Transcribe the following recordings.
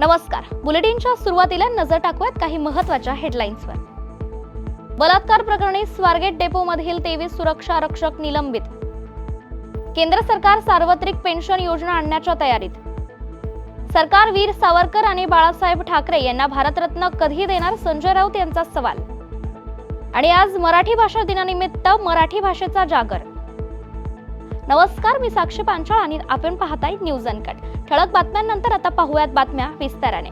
नमस्कार. बुलेटिनच्या सुरुवातीला नजर टाकूयात काही महत्त्वाच्या हेडलाईन्सवर बलात्कार प्रकरणी स्वारगेट डेपोमधील तेवीस सुरक्षा आरक्षक निलंबित. केंद्र सरकार सार्वत्रिक पेन्शन योजना आणण्याच्या तयारीत. सरकार वीर सावरकर आणि बाळासाहेब ठाकरे यांना भारतरत्न कधी देणार संजय राऊत यांचा सवाल. आणि आज मराठी भाषा दिनानिमित्त मराठी भाषेचा जागर. नमस्कार मी साक्षी पांचाळ आणि आपण पाहताय न्यूज अनकट. ठळक बातम्यांनंतर आता पाहूयात बातम्या विस्ताराने.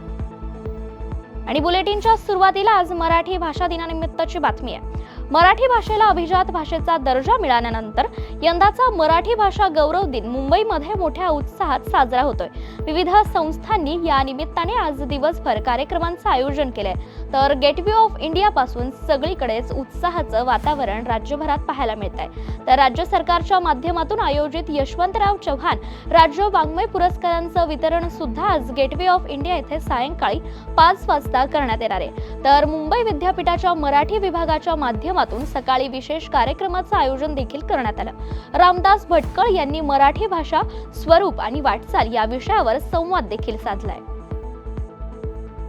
आणि बुलेटिनच्या सुरुवातीला आज मराठी भाषा दिनानिमित्तची बातमी आहे. मराठी भाषेला अभिजात भाषेचा दर्जा मिळाल्यानंतर यंदाचा मराठी भाषा गौरव दिन मुंबईमध्ये मोठ्या उत्साहात साजरा होतोय. विविध संस्थांनी या निमित्ताने आज दिवसभर कार्यक्रमांचं आयोजन केलंय. तर गेटवे ऑफ इंडिया पासून सगळीकडेच उत्साहाचं वातावरण राज्यभरात पाहायला मिळत आहे तर राज्य सरकारच्या माध्यमातून आयोजित यशवंतराव चव्हाण राज्य वाङ्मय पुरस्कारांचं वितरण सुद्धा आज गेटवे ऑफ इंडिया येथे सायंकाळी पाच वाजता करण्यात येणार आहे. तर मुंबई विद्यापीठाच्या मराठी विभागाच्या माध्यमातून सकाळी विशेष कार्यक्रमाचं आयोजन देखील करण्यात आलं. रामदास भटकळ यांनी मराठी भाषा स्वरूप आणि वाटचाल या विषयावर संवाद देखील साधलाय.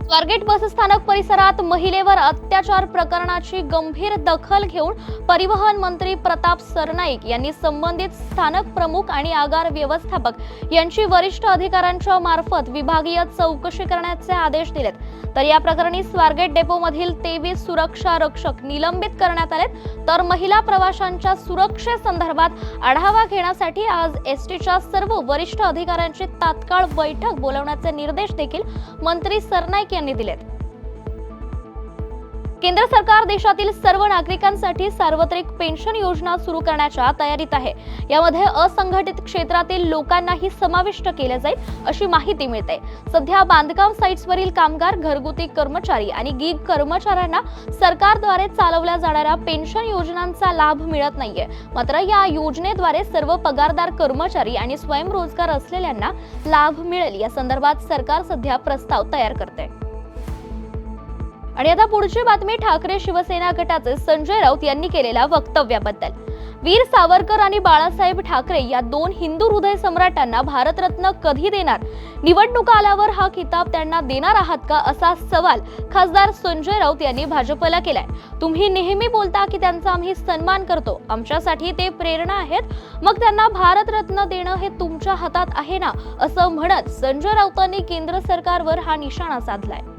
स्वारगेट बसस्थानक परिसरात महिलेवर अत्याचार प्रकरणाची गंभीर दखल घेऊन परिवहन मंत्री प्रताप सरनाईक यांनी संबंधित स्थानक प्रमुख आणि आगार व्यवस्थापक यांची वरिष्ठ अधिकाऱ्यांच्या मार्फत विभागीय चौकशी करण्याचे आदेश दिलेत. तर या प्रकरणी स्वारगेट डेपोमधील तेवीस सुरक्षा रक्षक निलंबित करण्यात आलेत. तर महिला प्रवाशांच्या सुरक्षेसंदर्भात आढावा घेण्यासाठी आज एस टीच्या सर्व वरिष्ठ अधिकाऱ्यांची तात्काळ बैठक बोलवण्याचे निर्देश देखील मंत्री सरनाईक यांनी दिलेत. केंद्र सरकार देशातील सर्व नागरिकांसाठी सार्वत्रिक पेन्शन योजना सुरू करण्याच्या तयारीत आहे. यामध्ये असंघटित क्षेत्रातील लोकांनाही समाविष्ट केलं जाईल अशी माहिती मिळते. सध्या बांधकाम साइट्सवरील कामगार घरगुती कर्मचारी आणि गिग कर्मचाऱ्यांना सरकारद्वारे चालवल्या जाणाऱ्या पेन्शन योजनांचा लाभ मिळत नाहीये. मात्र या योजनेद्वारे सर्व पगारदार कर्मचारी आणि स्वयंरोजगार असलेल्यांना लाभ मिळेल. या संदर्भात सरकार सध्या प्रस्ताव तयार करते. आणि आता पुढची बातमी ठाकरे शिवसेना गटाचे संजय राऊत यांनी केलेल्या वक्तव्याबद्दल. वीर सावरकर आणि बाळासाहेब ठाकरे या दोन हिंदू हृदय सम्राटांना भारतरत्न कधी देणार? निवडणुका आल्यावर हा किताब त्यांना देणार आहात का असा सवाल खासदार संजय राऊत यांनी भाजपला केलाय. तुम्ही नेहमी बोलता की त्यांचा आम्ही सन्मान करतो. आमच्यासाठी ते प्रेरणा आहेत. मग त्यांना भारतरत्न देणं हे तुमच्या हातात आहे ना? असं म्हणत संजय राऊतांनी केंद्र सरकारवर हा निशाणा साधलाय.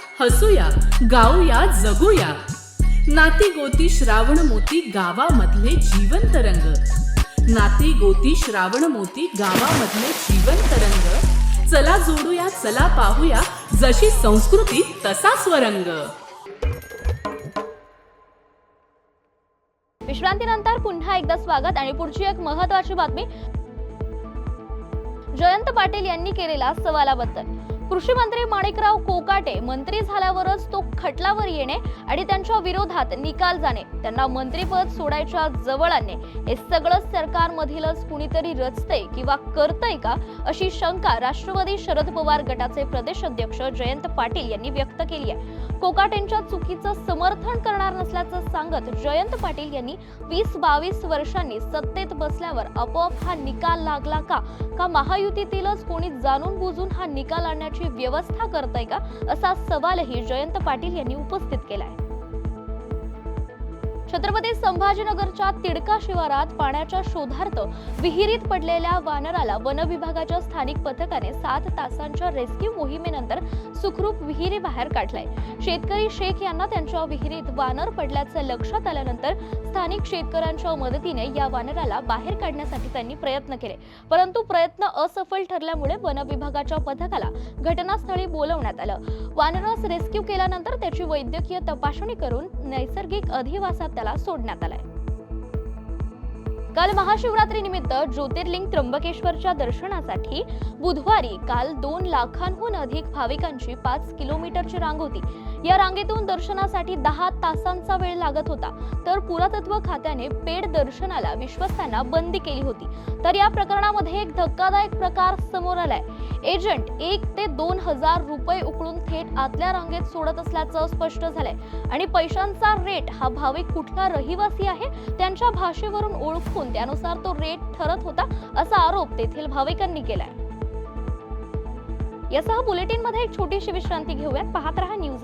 हसूया गाऊया जगूया. नाती गोती श्रावण मोती गावामधले जीवंत रंग. नाती गोती श्रावण मोती गावामधले जीवंत रंग. चला जोडूया चला पाहूया जशी संस्कृती तसा स्वरंग. विश्रांतीनंतर पुन्हा एकदा स्वागत आणि पुढची एक महत्वाची बातमी. जयंत पाटील यांनी केलेला सवालाबद्दल. कृषी मंत्री माणिकराव कोकाटे मंत्री झाल्यावरच तो खटलावर येणे आणि त्यांच्या विरोधात निकाल जाणे. त्यांना मंत्रीपद सोडायच्या जवळ आणणे हे सगळं सरकारमधीलच कुणीतरी रचतंय किंवा करतंय का अशी शंका राष्ट्रवादी शरद पवार गटाचे प्रदेश अध्यक्ष जयंत पाटील यांनी व्यक्त केली आहे. कोकाटेंच्या चुकीचं समर्थन करणार नसल्याचं सांगत जयंत पाटील यांनी वीस बावीस वर्षांनी सत्तेत बसल्यावर आपोआप हा निकाल लागला का? का महायुतीतीलच कोणी जाणून बुजून हा निकाल आणण्याची व्यवस्था करतय का? असा सवालही जयंत पाटील यांनी उपस्थित केलाय. छत्रपती संभाजीनगरच्या तिडका शिवारात पाण्याच्या शोधार्थ विहिरीत पडलेल्या वानराला वन विभागाच्या स्थानिक पथकाने सात तासांच्या रेस्क्यू मोहिमेनंतर सुखरूप विहिरी बाहेर काढलाय. शेतकरी शेख यांना त्यांच्या विहिरीत वानर पडल्याचं लक्षात आल्यानंतर स्थानिक शेतकऱ्यांच्या मदतीने या वानराला बाहेर काढण्यासाठी त्यांनी प्रयत्न केले. परंतु प्रयत्न असफल ठरल्यामुळे वन विभागाच्या पथकाला घटनास्थळी बोलवण्यात आलं. वानरास रेस्क्यू केल्यानंतर त्याची वैद्यकीय तपासणी करून नैसर्गिक अधिवासात त्याला सोडण्यात आलाय. काल महाशिवरात्री निमित्त ज्योतिर्लिंग त्र्यंबकेश्वरच्या दर्शनासाठी बुधवारी काल दोन लाखांहून अधिक भाविकांची पाच किलोमीटरची रांग होती. या रांगेतून दर्शनासाठी दहा तासांचा वेळ लागत होता. तर पुरातत्व खात्याने पेड दर्शनाला विश्वस्तांना बंदी केली होती. तर या प्रकरणामध्ये एक धक्कादायक प्रकार समोर आलाय. एजंट एक ते दोन हजार रुपये उकळून थेट आतल्या रांगेत सोडत असल्याचं स्पष्ट झालंय. आणि पैशांचा रेट हा भाविक कुठला रहिवासी आहे त्यांच्या भाषेवरून ओळखून त्यानुसार तो रेट ठरत होता असा आरोप तेथील भाविकांनी केलाय. यासह बुलेटिनमध्ये एक छोटीशी विश्रांती घेऊयात. पाहत रहा न्यूज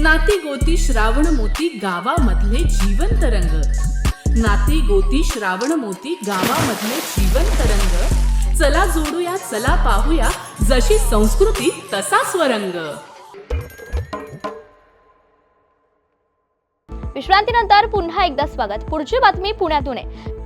नाती गोती श्रावण मोती गावामधले जीवंत रंग. नाती गोती श्रावण मोती गावामधले जीवंत रंग. चला जोडूया चला पाहूया जशी संस्कृती तसा स्वरंग. विश्रांतीनंतर पुन्हा एकदा स्वागत. पुढची बातमी पुण्यातून आहे.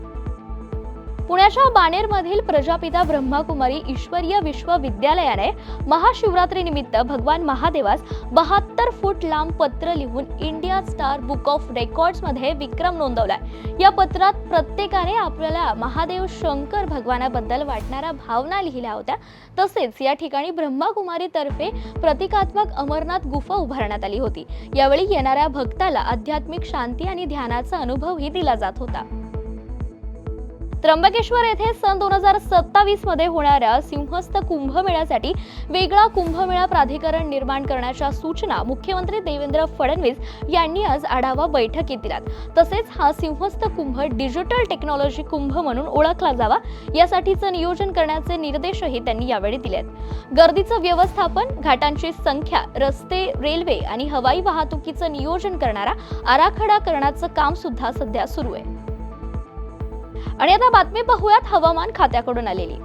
पुण्याच्या बाणेरमधील प्रजापिता ब्रह्माकुमारी ईश्वरीय विश्वविद्यालयाने महाशिवरात्रीनिमित्त भगवान महादेवास बहात्तर फूट लांब पत्र लिहून इंडिया स्टार बुक ऑफ रेकॉर्ड्समध्ये विक्रम नोंदवलाय. या पत्रात प्रत्येकाने आपल्याला महादेव शंकर भगवानाबद्दल वाटणाऱ्या भावना लिहिल्या होत्या. तसेच या ठिकाणी ब्रह्माकुमारीतर्फे प्रतिकात्मक अमरनाथ गुफा उभारण्यात आली होती. यावेळी येणाऱ्या भक्ताला आध्यात्मिक शांती आणि ध्यानाचा अनुभवही दिला जात होता. त्र्यंबकेश्वर येथे सन दोन हजार सत्तावीसमध्ये होणाऱ्या सिंहस्थ कुंभमेळ्यासाठी वेगळा कुंभमेळा प्राधिकरण निर्माण करण्याच्या सूचना मुख्यमंत्री देवेंद्र फडणवीस यांनी आज आढावा बैठकीत दिल्यात. तसेच हा सिंहस्थ कुंभ डिजिटल टेक्नॉलॉजी कुंभ म्हणून ओळखला जावा यासाठीचं नियोजन करण्याचे निर्देशही त्यांनी यावेळी दिलेत. गर्दीचं व्यवस्थापन घाटांची संख्या रस्ते रेल्वे आणि हवाई वाहतुकीचं नियोजन करणारा आराखडा करण्याचं काम सुद्धा सध्या सुरू आहे. आणि आता बातमी पाहूयात हवामान खात्याकडून आलेली.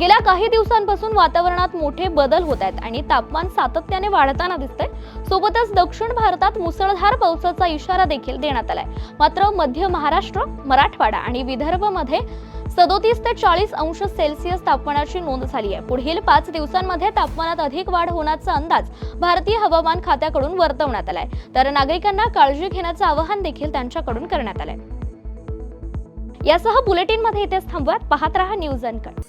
गेल्या काही दिवसांपासून वातावरणात मोठे बदल होत आहेत आणि तापमान सातत्याने वाढताना दिसतंय. सोबतच दक्षिण भारतात मुसळधार पावसाचा इशारा देखील देण्यात आलाय. मात्र मध्य महाराष्ट्र मराठवाडा आणि विदर्भमध्ये सदोतीस ते चाळीस अंश सेल्सिअस तापमानाची नोंद झाली आहे. पुढील पाच दिवसांमध्ये तापमानात अधिक वाढ होण्याचा अंदाज भारतीय हवामान खात्याकडून वर्तवण्यात आलाय. तर नागरिकांना काळजी घेण्याचं आवाहन देखील त्यांच्याकडून करण्यात आलंय. यासह बुलेटिनमध्ये इथेच थांबवत पाहत रहा न्यूज अनकट.